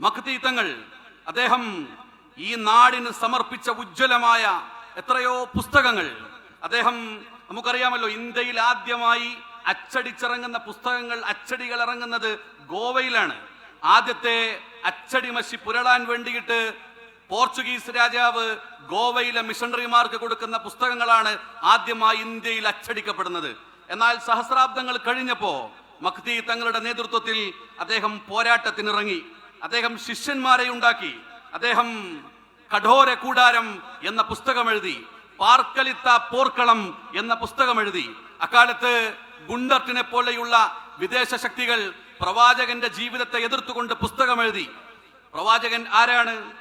മഖ്തീത്തങ്ങൾ അദ്ദേഹം ഈ നാടിന് സമർപ്പിച്ച ഉജ്ജ്വലമായ എത്രയോ പുസ്തകങ്ങൾ. അദ്ദേഹം നമുക്കറിയാമല്ലോ ഇന്ത്യയിൽ ആദ്യമായി അച്ചടിച്ചിറങ്ങുന്ന പുസ്തകങ്ങൾ അച്ചടികൾ ഇറങ്ങുന്നത് ഗോവയിലാണ്. ആദ്യത്തെ അച്ചടി മഷി പുരളാൻ വേണ്ടിയിട്ട് പോർച്ചുഗീസ് രാജാവ് ഗോവയിലെ മിഷണറിമാർക്ക് കൊടുക്കുന്ന പുസ്തകങ്ങളാണ് ആദ്യമായി ഇന്ത്യയിൽ അച്ചടിക്കപ്പെടുന്നത്. എന്നാൽ സഹസ്രാബ്ദങ്ങൾ കഴിഞ്ഞപ്പോ മഖ്തി തങ്ങളുടെ നേതൃത്വത്തിൽ അദ്ദേഹം പോരാട്ടത്തിനിറങ്ങി. അദ്ദേഹം ശിഷ്യന്മാരെ ഉണ്ടാക്കി. അദ്ദേഹം കഠോര കൂടാരം എന്ന പുസ്തകം എഴുതി പാർക്കലിത്ത പോർക്കളം എന്ന പുസ്തകം എഴുതി അക്കാലത്ത് ഗുണ്ടർട്ടിനെ പോലെയുള്ള വിദേശ ശക്തികൾ പ്രവാചകന്റെ ജീവിതത്തെ എതിർത്തുകൊണ്ട് പുസ്തകം എഴുതി പ്രവാചകൻ ആരാണ്?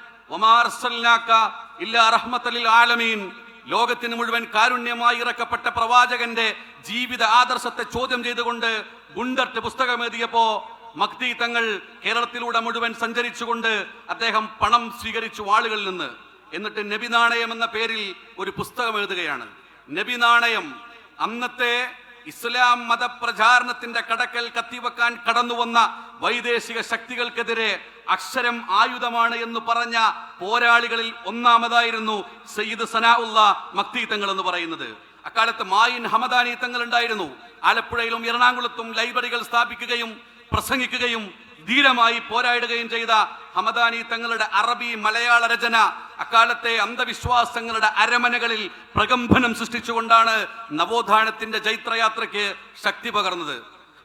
ആലമീൻ. ലോകത്തിന് മുഴുവൻ കാരുണ്യമായി ഇറക്കപ്പെട്ട പ്രവാചകന്റെ ജീവിത ആദർശത്തെ ചോദ്യം ചെയ്തുകൊണ്ട് ഗുണ്ടർട്ട് പുസ്തകം എഴുതിയപ്പോ മക്തി തങ്ങൾ കേരളത്തിലൂടെ മുഴുവൻ സഞ്ചരിച്ചുകൊണ്ട് അദ്ദേഹം പണം സ്വീകരിച്ചു ആളുകളിൽ നിന്ന്. എന്നിട്ട് നബി നാണയം എന്ന പേരിൽ ഒരു പുസ്തകം എഴുതുകയാണ്. നബി നാണയം അന്നത്തെ ഇസ്ലാം മതപ്രചാരണത്തിന്റെ കടക്കൽ കത്തിവെക്കാൻ കടന്നു വന്ന വൈദേശിക ശക്തികൾക്കെതിരെ അക്ഷരം ആയുധമാണ് എന്ന് പറഞ്ഞ പോരാളികളിൽ ഒന്നാമതായിരുന്നു സയ്യിദ് സനാഉല്ല മക്തി തങ്ങൾ എന്ന് പറയുന്നത്. അക്കാലത്ത് മായിൻ ഹമദാനി തങ്ങൾ ഉണ്ടായിരുന്നു. ആലപ്പുഴയിലും എറണാകുളത്തും ലൈബ്രറികൾ സ്ഥാപിക്കുകയും പ്രസംഗിക്കുകയും ധീരമായി പോരാടുകയും ചെയ്ത ഹമദാനി തങ്ങളുടെ അറബി മലയാള രചന അക്കാലത്തെ അന്ധവിശ്വാസങ്ങളുടെ അരമനകളിൽ പ്രകമ്പനം സൃഷ്ടിച്ചുകൊണ്ടാണ് നവോത്ഥാനത്തിന്റെ ജൈത്രയാത്രയ്ക്ക് ശക്തി പകർന്നത്.